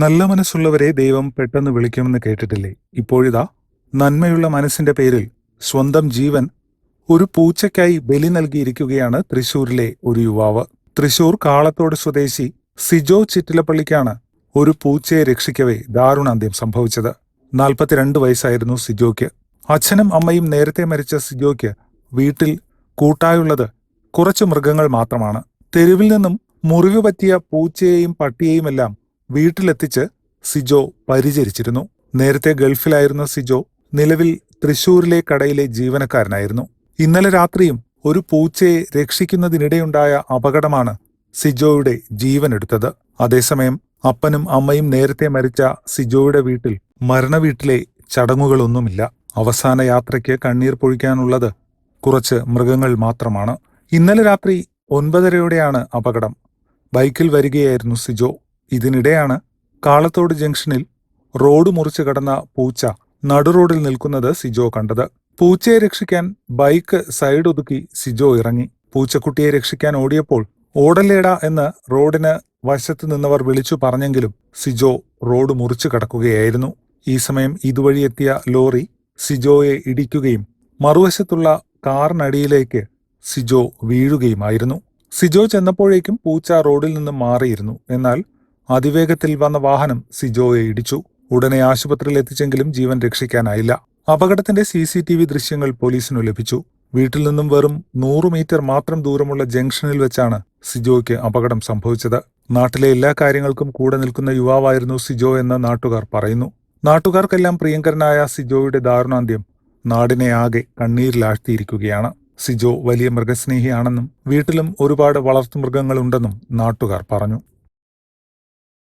നല്ല മനസ്സുള്ളവരെ ദൈവം പെട്ടെന്ന് വിളിക്കുമെന്ന് കേട്ടിട്ടില്ലേ? ഇപ്പോഴിതാ നന്മയുള്ള മനസ്സിന്റെ പേരിൽ സ്വന്തം ജീവൻ ഒരു പൂച്ചയ്ക്കായി ബലി നൽകിയിരിക്കുകയാണ് തൃശൂരിലെ ഒരു യുവാവ്. തൃശൂർ കാളത്തോട് സ്വദേശി സിജോ ചിറ്റിലപ്പള്ളിക്കാണ് ഒരു പൂച്ചയെ രക്ഷിക്കവേ ദാരുണാന്ത്യം സംഭവിച്ചത്. നാൽപ്പത്തിരണ്ട് വയസ്സായിരുന്നു സിജോയ്ക്ക്. അച്ഛനും അമ്മയും നേരത്തെ മരിച്ച സിജോയ്ക്ക് വീട്ടിൽ കൂട്ടായുള്ളത് കുറച്ച് മൃഗങ്ങൾ മാത്രമാണ്. തെരുവിൽ നിന്നും മുറിവ് പറ്റിയ പൂച്ചയെയും പട്ടിയെയുമെല്ലാം വീട്ടിലെത്തിച്ച് സിജോ പരിചരിച്ചിരുന്നു. നേരത്തെ ഗൾഫിലായിരുന്ന സിജോ നിലവിൽ തൃശൂരിലെ കടയിലെ ജീവനക്കാരനായിരുന്നു. ഇന്നലെ രാത്രിയും ഒരു പൂച്ചയെ രക്ഷിക്കുന്നതിനിടെയുണ്ടായ അപകടമാണ് സിജോയുടെ ജീവനെടുത്തത്. അതേസമയം അപ്പനും അമ്മയും നേരത്തെ മരിച്ച സിജോയുടെ വീട്ടിൽ മരണവീട്ടിലെ ചടങ്ങുകളൊന്നുമില്ല. അവസാന യാത്രയ്ക്ക് കണ്ണീർ പൊഴിക്കാനുള്ളത് കുറച്ച് മൃഗങ്ങൾ മാത്രമാണ്. ഇന്നലെ രാത്രി ഒൻപതരയോടെയാണ് അപകടം. ബൈക്കിൽ വരികയായിരുന്നു സിജോ. ഇതിനിടെയാണ് കാളത്തോട് ജംഗ്ഷനിൽ റോഡ് മുറിച്ച് കടന്ന പൂച്ച നടുറോഡിൽ നിൽക്കുന്നത് സിജോ കണ്ടത്. പൂച്ചയെ രക്ഷിക്കാൻ ബൈക്ക് സൈഡ് ഒതുക്കി സിജോ ഇറങ്ങി. പൂച്ചക്കുട്ടിയെ രക്ഷിക്കാൻ ഓടിയപ്പോൾ ഓടല്ലേടാ എന്ന് റോഡിന് വശത്ത് നിന്നവർ വിളിച്ചു പറഞ്ഞെങ്കിലും സിജോ റോഡ് മുറിച്ചു കടക്കുകയായിരുന്നു. ഈ സമയം ഇതുവഴി എത്തിയ ലോറി സിജോയെ ഇടിക്കുകയും മറുവശത്തുള്ള കാറിനടിയിലേക്ക് സിജോ വീഴുകയുമായിരുന്നു. സിജോ ചെന്നപ്പോഴേക്കും പൂച്ച റോഡിൽ നിന്നും മാറിയിരുന്നു. എന്നാൽ അതിവേഗത്തിൽ വന്ന വാഹനം സിജോയെ ഇടിച്ചു. ഉടനെ ആശുപത്രിയിൽ എത്തിച്ചെങ്കിലും ജീവൻ രക്ഷിക്കാനായില്ല. അപകടത്തിന്റെ സി സി ടി വി ദൃശ്യങ്ങൾ പോലീസിനു ലഭിച്ചു. വീട്ടിൽ നിന്നും വെറും നൂറ് മീറ്റർ മാത്രം ദൂരമുള്ള ജംഗ്ഷനിൽ വെച്ചാണ് സിജോയ്ക്ക് അപകടം സംഭവിച്ചത്. നാട്ടിലെ എല്ലാ കാര്യങ്ങൾക്കും കൂടെ നിൽക്കുന്ന യുവാവായിരുന്നു സിജോ എന്ന് നാട്ടുകാർ പറയുന്നു. നാട്ടുകാർക്കെല്ലാം പ്രിയങ്കരനായ സിജോയുടെ ദാരുണാന്ത്യം നാടിനെ ആകെ കണ്ണീരിലാഴ്ത്തിയിരിക്കുകയാണ്. സിജോ വലിയ മൃഗസ്നേഹിയാണെന്നും വീട്ടിലും ഒരുപാട് വളർത്തുമൃഗങ്ങളുണ്ടെന്നും നാട്ടുകാർ പറഞ്ഞു.